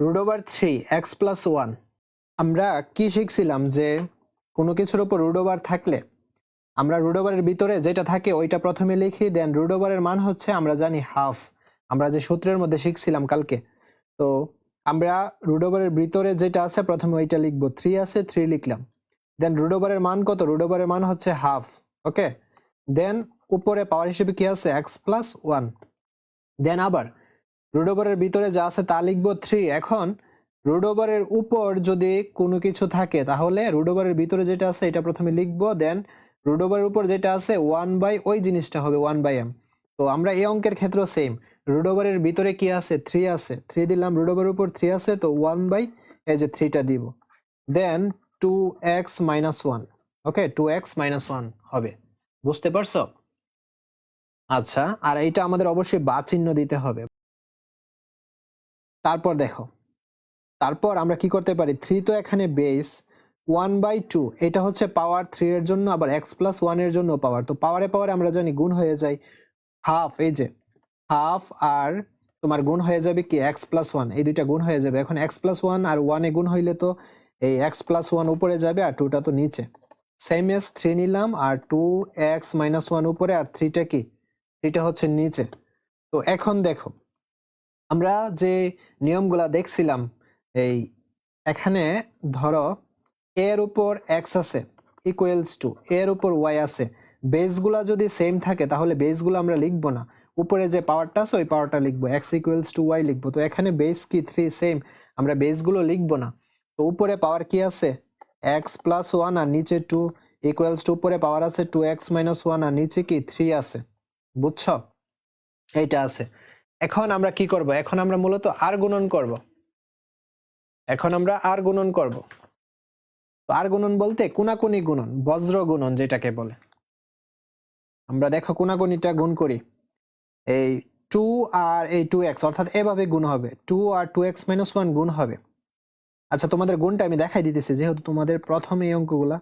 Root over three x plus one আমরা কি শিখছিলাম যে কোনো কিছুর উপর রুট ওভার থাকলে, আমরা রুট ওভারের ভিতরে যেটা থাকে ওইটা প্রথমে লিখি দেন রুট ওভারের মান হচ্ছে আমরা জানি হাফ আমরা যে সূত্রের মধ্যে শিখছিলাম কালকে, তো আমরা রুট ওভারের ভিতরে যেটা আছে প্রথমে ওইটা লিখব থ্রি আছে থ্রি লিখলাম। দেন রুট ওভারের মান কত? রুট ওভারের মান হচ্ছে হাফ ওকে দেন উপরে পাওয়ার হিসেবে কি আছে? এক্স প্লাস ওয়ান দেন আবার রুট ওভারের ভিতরে যা আছে তা লিখব থ্রি। এখন রুট ওভারের উপর যদি কোনো কিছু থাকে, তাহলে রুট ওভারের ভিতরে যেটা আছে এটা প্রথমে লিখব, দেন রুট ওভারের উপর যেটা আছে ওয়ান বাই ওই জিনিসটা হবে ওয়ান বাই এম। তো আমরা এই অঙ্কের ক্ষেত্রেও সেম। রুট ওভারের ভিতরে কি আছে? থ্রি আছে। থ্রি দিলাম রুট উপর থ্রি আছে, তো ওয়ান বাই এই যে থ্রিটা দিব। Then two x minus one. Okay, two x minus one হবে। বুঝতে পারছ? আচ্ছা আর এইটা আমাদের অবশ্যই বা চিহ্ন দিতে হবে। তারপর দেখো। তারপর আমরা কি করতে পারি? থ্রি তো এখানে বেস ওয়ান বাই টু এটা হচ্ছে পাওয়ার থ্রি এর জন্য, আবার এক্স প্লাস ওয়ানের জন্য পাওয়ার তো পাওয়ারে পাওয়ারে আমরা জানি গুণ হয়ে যায় হাফ এই যে হাফ আর তোমার গুণ হয়ে যাবে কি? এক্স প্লাস ওয়ান এই দুইটা গুণ হয়ে যাবে। এখন এক্স প্লাস ওয়ান আর ওয়ানে গুণ হইলে তো এই এক্স প্লাস ওয়ান উপরে যাবে আর টুটা তো নিচে। সেম এস থ্রি নিলাম আর টু এক্স মাইনাস ওয়ান উপরে, আর থ্রিটা কি? থ্রিটা হচ্ছে নিচে। তো এখন দেখো আমরা যে নিয়মগুলা দেখছিলাম, এই এখানে ধরো এর উপর এক্স আছে ইকুয়েলস টু এর উপর ওয়াই আছে। বেসগুলা যদি সেম থাকে, তাহলে বেসগুলো আমরা লিখব না। উপরে যে পাওয়ারটা আছে, ওই পাওয়ারটা লিখব। এক্স ইকুয়েলস টু ওয়াই লিখব। তো এখানে বেস কি? থ্রি সেম আমরা বেসগুলো লিখব না। তো উপরে পাওয়ার কি আছে? এক্স প্লাস ওয়ান আর নিচে টু ইকুয়ালস টু উপরে পাওয়ার আছে টু এক্স মাইনাস ওয়ান আর নিচে কি? থ্রি আছে। বুঝছ? এইটা আছে। এখন আমরা কি করব? এখন আমরা মূলত আর গুণন করব। এখন আমরা আর গুণন করব। আর গুণন বলতে কোনাকুনি গুণন, বজ্র গুণন যেটাকে বলে। আমরা দেখো কোনাকুনিটা গুণ করি। এই টু আর এই টু এক্স অর্থাৎ এভাবে গুণ হবে। টু আর টু এক্স মাইনাস ওয়ান গুণ হবে। আচ্ছা তোমাদের গুণটা আমি দেখাই দিতেছি, যেহেতু তোমাদের প্রথম এই অঙ্কগুলা।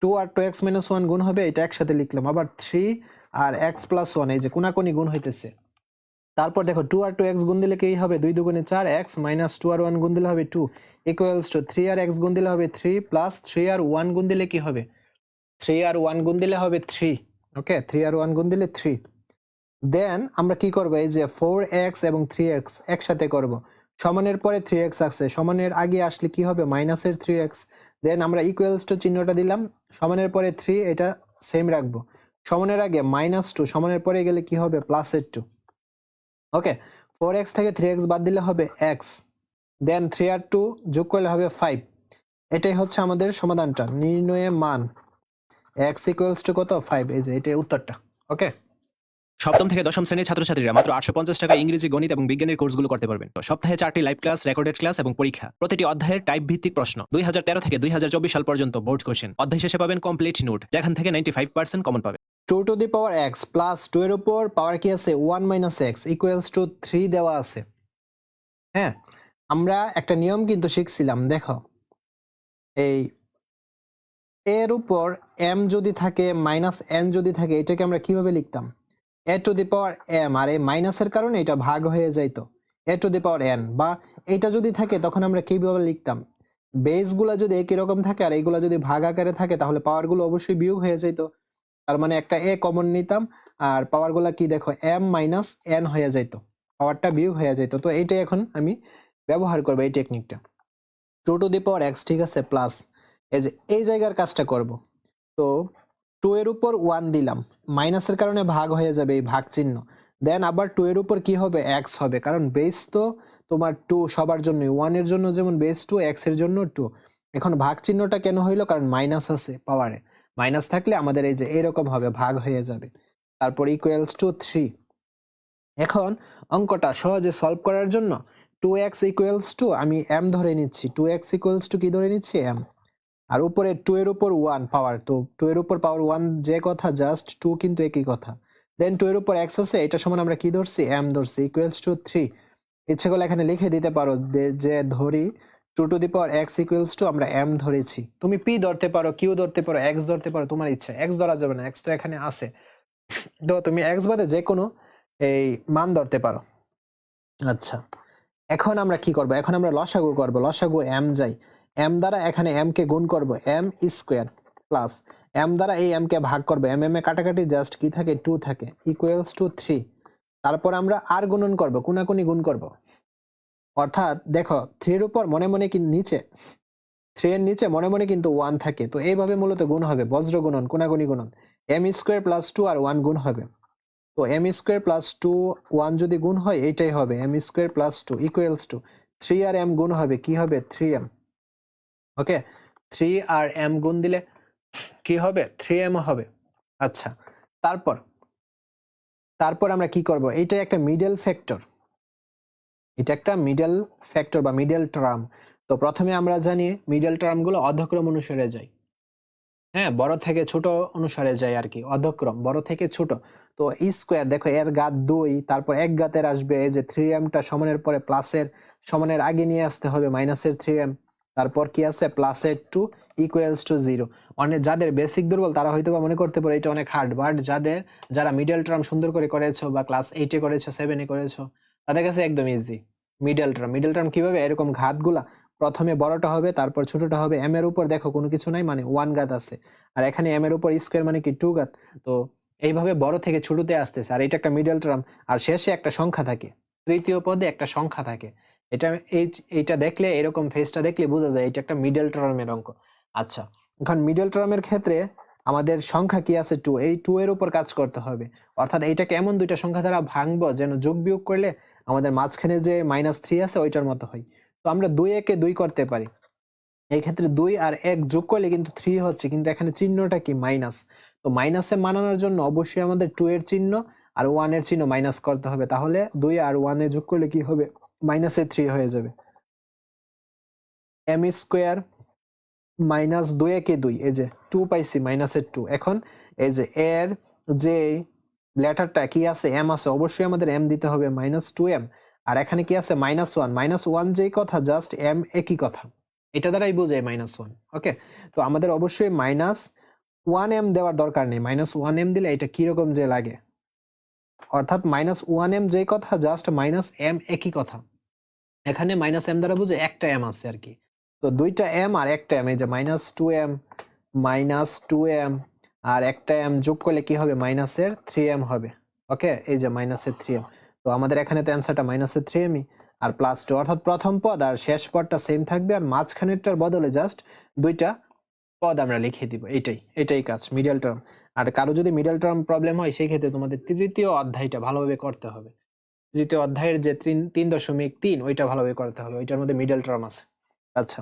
টু আর টু এক্স মাইনাস ওয়ান গুণ হবে, এটা একসাথে লিখলাম। আবার থ্রি আর এক্স প্লাস ওয়ান এই যে কোনাকুনি গুণ হইতেছে। তারপর দেখো টু আর টু এক্স গুণ দিলে কি হবে? দুই দুগুণে চার এক্স মাইনাস টু আর ওয়ান গুণ দিলে হবে টু ইকুয়ালস টু থ্রি আর এক্স গুণ দিলে হবে থ্রি প্লাস থ্রি আর ওয়ান গুণ দিলে কি হবে? থ্রি আর ওয়ান গুণ দিলে হবে থ্রি ওকে থ্রি আর ওয়ান গুণ দিলে থ্রি দেন আমরা কি করব? এই যে ফোর এক্স এবং থ্রি এক্স একসাথে করব। সমানের পরে থ্রি এক্স আসছে। সমানের আগে আসলে কি হবে? মাইনাসের থ্রি এক্স দেন আমরা ইকুয়ালস টু চিহ্নটা দিলাম। সমানের পরে থ্রি এটা সেম রাখব। সমানের আগে মাইনাস টু সমানের পরে গেলে কি হবে? প্লাসের টু ওকে ফোর এক্স থেকে থ্রি এক্স বাদ দিলে হবে এক্স দেন থ্রি আর টু যোগ করলে হবে ফাইভ এটাই হচ্ছে আমাদের সমাধানটা, নির্ণয়ে মান। এক্স ইকুয়ালস টু কত? ফাইভ এই যে, এটাই উত্তরটা। ওকে সপ্তম থেকে দশম শ্রেণির ছাত্রছাত্রীরা মাত্র আটশো পঞ্চাশ টাকা ইংরেজি, গণিত এবং বিজ্ঞানের কোর্সগুলো করতে পারবেন। সপ্তাহে চারটি লাইভ ক্লাস রেকর্ডেড ক্লাস এবং পরীক্ষা। প্রতিটি অধ্যায়ের টাইপ ভিত্তিক প্রশ্ন। দুই হাজার তেরো থেকে দুই হাজার চব্বিশ সাল পর্যন্ত বোর্ড কোশ্চেন অধ্যায় শেষে পাবেন কমপ্লিট নোট যেখান থেকে নাইনটি ফাইভ পার্সেন্ট কমন পাবেন। Two to the power x plus two এর উপর পাওয়ার কি আছে? One minus x equals to three দেওয়া আছে। হ্যাঁ আমরা একটা নিয়ম কিন্তু শিখছিলাম, দেখো। এই এর উপর এম যদি থাকে মাইনাস এন যদি থাকে, এটাকে আমরা কীভাবে লিখতাম? এ two the power M R এই মাইনাসের কারণে এটা ভাগ হয়ে যাইতো। এ টু দি পাওয়ার এন বা এইটা যদি থাকে, তখন আমরা কীভাবে লিখতাম? বেসগুলো যদি একই রকম থাকে, আর এইগুলো যদি ভাগ আকারে থাকে, তাহলে পাওয়ারগুলো অবশ্যই বিয়োগ হয়ে যাইতো। তার মানে একটা এ কমন নিতাম, আর পাওয়ারগুলো কি দেখো এম মাইনাস এন হয়ে যেত পাওয়ারটা বিয়োগ হয়ে যাইত, তো এইটাই এখন আমি ব্যবহার করব এই টেকনিকটা two. To the power x ঠিক আছে প্লাস এই যে এই জায়গার কাজটা করব, তো টু এর উপর ওয়ান দিলাম মাইনাসের কারণে ভাগ হয়ে যাবে এই ভাগ চিহ্ন দেন আবার টু এর উপর কি হবে এক্স হবে, কারণ বেস তো তোমার টু সবার জন্যই ওয়ানের জন্য যেমন বেস টু এক্সের জন্য টু এখন ভাগ চিহ্নটা কেন হইল, কারণ মাইনাস আছে পাওয়ারে মাইনাস থাকলে আমাদের এই যে এরকম হবে, ভাগ হয়ে যাবে। তারপর ইকুয়ালস টু থ্রি এখন অঙ্কটা সহজে সলভ করার জন্য টু এক্স ইকুয়ালস টু আমি এম ধরে নিচ্ছি। টু এক্স ইকুয়ালস টু কি ধরে নিচ্ছি? এম আর উপরে টু এর উপর ওয়ান পাওয়ার তো টু এর উপর পাওয়ার ওয়ান যে কথা জাস্ট টু কিন্তু একই কথা। দেন টু এর উপর এক্স আছে, এটা সমান আমরা কি ধরছি? এম ধরছি। ইকুয়ালস টু থ্রি ইচ্ছে করলে এখানে লিখে দিতে পারো যে- ধরি two to the power x equals to আমরা এম ধরেছি। তুমি পি ধরতে পারো কিউ ধরতে পারো এক্স ধরতে পারো, তোমার ইচ্ছা। এক্স ধরা যাবে না এক্স তো এখানে আছে। তো তুমি এক্স বাদে যে কোনো এই মান ধরতে পারো। আচ্ছা এখন আমরা কি করব? এখন আমরা লসাগু করব, লসাগু এম যাই। এম দ্বারা এখানে এম কে গুণ করব এম স্কোয়ার প্লাস এম দ্বারা এই এম কে ভাগ করব। এম এম এ কাটাকাটি জাস্ট কি থাকে? টু থাকে ইকুয়ালস টু থ্রি তারপর আমরা আর গুণন করব, কোনাকুনি গুণ করব। অর্থাৎ দেখো থ্রির উপর মনে মনে কি নিচে? থ্রি এর নিচে মনে মনে কিন্তু ওয়ান থাকে। তো এইভাবে মূলত গুণ হবে, বজ্র গুণন কোনাকুনি গুণন। এম স্কোয়ার প্লাস টু আর ওয়ান গুণ হবে। তো m square plus two one যদি গুণ হয়, এইটাই হবে। M square plus two equals to three R m গুণ হবে, কি হবে? থ্রি এম ওকে থ্রি আর এম গুণ দিলে কি হবে? থ্রি এম হবে। আচ্ছা তারপর তারপর আমরা কি করব? এইটা একটা মিডল ফ্যাক্টর এটা একটা মিডল ফ্যাক্টর বা মিডল টার্ম তো প্রথমে আমরা জানি মিডল টার্মগুলো অধক্রম অনুসারে যায়। হ্যাঁ বড় থেকে ছোট অনুসারে যায় আর কি অধক্রম, বড় থেকে ছোট। তো স্কোয়ার দেখো, এর গাত দুই, তারপর এক গাতের আসবে এই যে থ্রি এমটা সমানের পরে প্লাসের সমানের আগে নিয়ে আসতে হবে মাইনাসের থ্রি এম তারপর কি আছে? প্লাসের টু ইকুয়ালস টু জিরো অনেক যাদের বেসিক দুর্বল, তারা হয়তো বা মনে করতে পারে এটা অনেক হার্ড বাট যাদের, যারা মিডল টার্ম সুন্দর করে করেছ বা ক্লাস এইটে করেছ সেভেনে করেছ তাদের কাছে একদম easy middle term middle term কীভাবে? এরকম ঘাতগুলা প্রথমে বড়টা হবে, তারপর ছোটটা হবে। এম এর উপর দেখো কোনো কিছু নাই মানে ওয়ান গাত আছে। আর এখানে এম এর উপর স্কোয়ার মানে কি টু গাত তো এইভাবে বড় থেকে ছোটতে আসতেছে। আর এটা একটা মিডল টার্ম আর শেষে একটা সংখ্যা থাকে। তৃতীয় পদে একটা সংখ্যা থাকে। এটা এই, এইটা দেখলে, এরকম ফেসটা দেখলে বোঝা যায় এটা একটা মিডল টার্মের অঙ্ক। আচ্ছা এখন মিডল টার্মের ক্ষেত্রে আমাদের সংখ্যা কি আছে? টু এই টু এর উপর কাজ করতে হবে। অর্থাৎ এইটাকে এমন দুইটা সংখ্যা দ্বারা ভাঙবো, যেন যোগ বিয়োগ করলে আমাদের মাঝখানে যে মাইনাস থ্রি আছে, ওইটার মতো হয়। তো আমরা দুই একে দুই করতে পারি। এই ক্ষেত্রে দুই আর এক যোগ করলে কিন্তু থ্রি হচ্ছে, কিন্তু এখানে চিহ্নটা কি? মাইনাস তো মাইনাসে মানানোর জন্য অবশ্যই আমাদের টু এর চিহ্ন আর ওয়ানের চিহ্ন মাইনাস করতে হবে। তাহলে দুই আর ওয়ান যোগ করলে কি হবে? মাইনাসে থ্রি হয়ে যাবে। এম স্কোয়ার মাইনাস দুই একে দুই, এই যে টু পাইছি মাইনাসের টু এখন এই যে এর যে লেটারটা কি আছে? এম আছে, অবশ্যই আমাদের এম দিতে হবে মাইনাস টু এম আর এখানে কি আছে? মাইনাস ওয়ান মাইনাস ওয়ান যেই কথা জাস্ট এম একই কথা। এটা দ্বারাই বোঝায় মাইনাস ওয়ান ওকে তো আমাদের অবশ্যই মাইনাস ওয়ান এম দেওয়ার দরকার নেই। মাইনাস ওয়ান এম দিলে এটা কীরকম যে লাগে? অর্থাৎ মাইনাস ওয়ান এম যেই কথা জাস্ট মাইনাস এম একই কথা। এখানে মাইনাস এম দ্বারা বুঝে একটা এম আছে আর কি। তো দুইটা এম আর একটা এম এই যে minus two m minus two m আর একটা এম যোগ করলে কি হবে? মাইনাসের থ্রি এম হবে। ওকে এই যে মাইনাসের থ্রি এম তো আমাদের এখানে তো অ্যান্সারটা মাইনাসের থ্রি এমই আর প্লাস টু অর্থাৎ প্রথম পদ আর শেষ পদটা সেম থাকবে। আর মাঝখানেরটার বদলে জাস্ট দুইটা পদ আমরা লিখে দিব। এইটাই এটাই কাজ মিডল টার্ম আর কারও যদি মিডল টার্ম প্রবলেম হয় সেই ক্ষেত্রে তোমাদের তৃতীয় অধ্যায়টা ভালোভাবে করতে হবে। তৃতীয় অধ্যায়ের যে তিন তিন দশমিক তিন, ওইটা ভালোভাবে করতে হবে। ওইটার মধ্যে মিডল টার্ম আছে। আচ্ছা।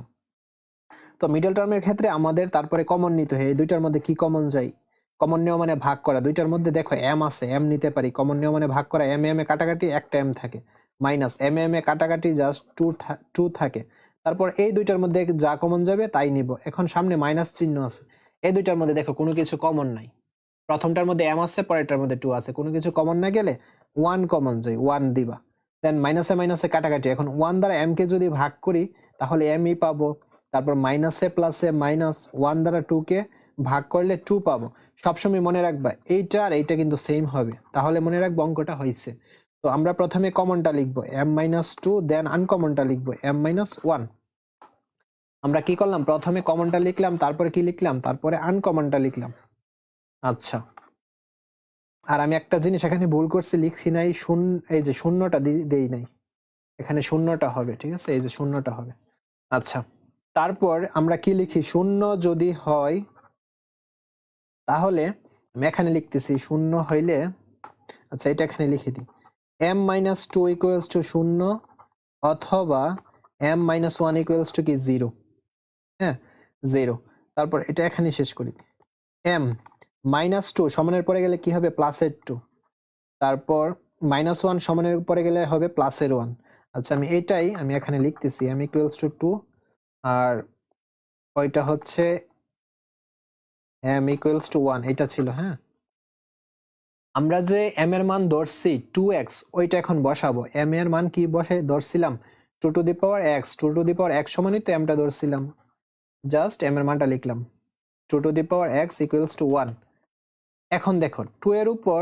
তো মিডল টার্মের ক্ষেত্রে আমাদের তারপরে কমন নিতে হয়। এই দুইটার মধ্যে কি কমন যায়? কমন নিয়ম মানে ভাগ করা। দুইটার মধ্যে দেখো এম আছে এম নিতে পারি। কমন নিয়ম মানে ভাগ করা। এম এম এ কাটাকাটি একটা এম থাকে মাইনাস এম এম এ কাটাকাটি জাস্ট টু টু থাকে। তারপর এই দুইটার মধ্যে যা কমন যাবে তাই নিব। এখন সামনে মাইনাস চিহ্ন আছে। এই দুইটার মধ্যে দেখো কোনো কিছু কমন নাই। প্রথমটার মধ্যে এম আছে, পরেরটার মধ্যে টু আছে। কোনো কিছু কমন না গেলে ওয়ান কমন যায় ওয়ান দিবা। দেন মাইনাসে মাইনাসে কাটাকাটি। এখন ওয়ান দ্বারা এম কে যদি ভাগ করি, তাহলে এম ই পাবো। তারপর মাইনাসে প্লাসে মাইনাস ওয়ান দ্বারা টু কে ভাগ করলে টু পাবো। সবসময় মনে রাখবা, এইটা আর এইটা কিন্তু সেম হবে। তাহলে মনে রাখব অঙ্কটা হয়েছে। তো আমরা প্রথমে কমনটা লিখব এম মাইনাস টু দেন আনকমনটা লিখব এম মাইনাস ওয়ান আমরা কি করলাম? প্রথমে কমনটা লিখলাম, তারপরে কি লিখলাম? তারপরে আনকমনটা লিখলাম। আচ্ছা। আর আমি একটা জিনিস এখানে ভুল করছি, লিখছি নাই শূন্য এই যে শূন্যটা দেই নাই। এখানে শূন্যটা হবে, ঠিক আছে? এই যে শূন্যটা হবে। আচ্ছা। তারপর আমরা কি লিখি? শূন্য যদি হয়, তাহলে আমি এখানে লিখতেছি শূন্য হইলে আচ্ছা এটা এখানে লিখে দিই। M minus two equals to শূন্য অথবা m minus one equals to কি? জিরো হ্যাঁ জিরো তারপর এটা এখানে শেষ করি। এম মাইনাস টু সমানের পরে গেলে কি হবে? প্লাসের টু তারপর মাইনাস ওয়ান সমানের পরে গেলে হবে প্লাসের ওয়ান আচ্ছা আমি এটাই আমি এখানে লিখতেছি এম ইকুয়ালস টু টু আর ওইটা হচ্ছে এম ইকুয়ালস টু ওয়ান এটা ছিল হ্যাঁ? আমরা যে এম এর মান ধরছি টু এক্স ওইটা এখন বসাবো। এম এর মান কি বসে? ধরছিলাম two to the power x two to the power x সমানই তো এমটা ধরছিলাম। জাস্ট এম এর মানটা লিখলাম। Two to the power x equals to one এখন দেখো টু এর উপর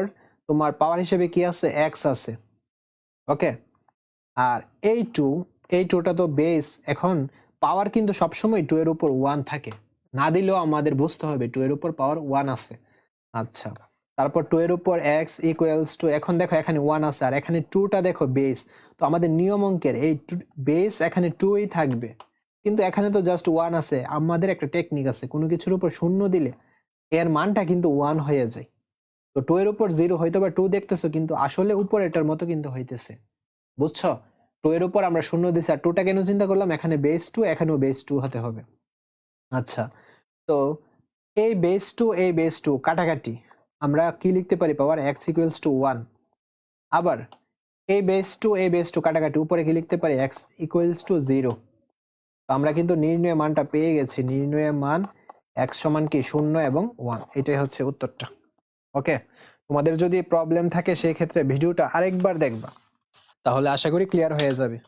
তোমার পাওয়ার হিসেবে কি আছে? এক্স আছে। ওকে আর এই টু এই টুটা তো বেস এখন পাওয়ার কিন্তু সবসময় টু এর উপর ওয়ান থাকে। না দিলেও আমাদের বুঝতে হবে টু এর উপর পাওয়ার ওয়ান আছে। আচ্ছা তারপর টু এর উপর এক্স ইকুয়ালস টু এখন দেখো এখানে ওয়ান আছে, আর এখানে টুটা দেখো বেস তো আমাদের নিয়ম অঙ্কের এই বেস এখানে টুই থাকবে। কিন্তু এখানে তো জাস্ট ওয়ান আছে, আমাদের একটা টেকনিক আছে, কোনো কিছুর উপর শূন্য দিলে এর মানটা কিন্তু ওয়ান হয়ে যায়। তো টু এর উপর জিরো হয়তো বা টু দেখতেছো, কিন্তু আসলে উপর এটার মতো কিন্তু হইতেছে। বুঝছ? টু এর উপর আমরা শূন্য দিছি আর টুটা কেন চিন্তা করলাম? এখানে বেস টু এখানেও বেস টু হতে হবে। আচ্ছা তো এই বেস টু এই বেস টু কাটাকাটি, আমরা কি লিখতে পারি? Power x equals to one আবার এই বেস টু এই বেস টু কাটাকাটি, উপরে কি লিখতে পারি? এক্স ইকুয়ালস টু জিরো তো আমরা কিন্তু নির্ণয় মানটা পেয়ে গেছি। নির্ণয় মান এক্স সমান কি? শূন্য এবং ওয়ান এটাই হচ্ছে উত্তরটা। ওকে তোমাদের যদি প্রবলেম থাকে, সেই ক্ষেত্রে ভিডিওটা আরেকবার দেখবা। তাহলে আশা করি ক্লিয়ার হয়ে যাবে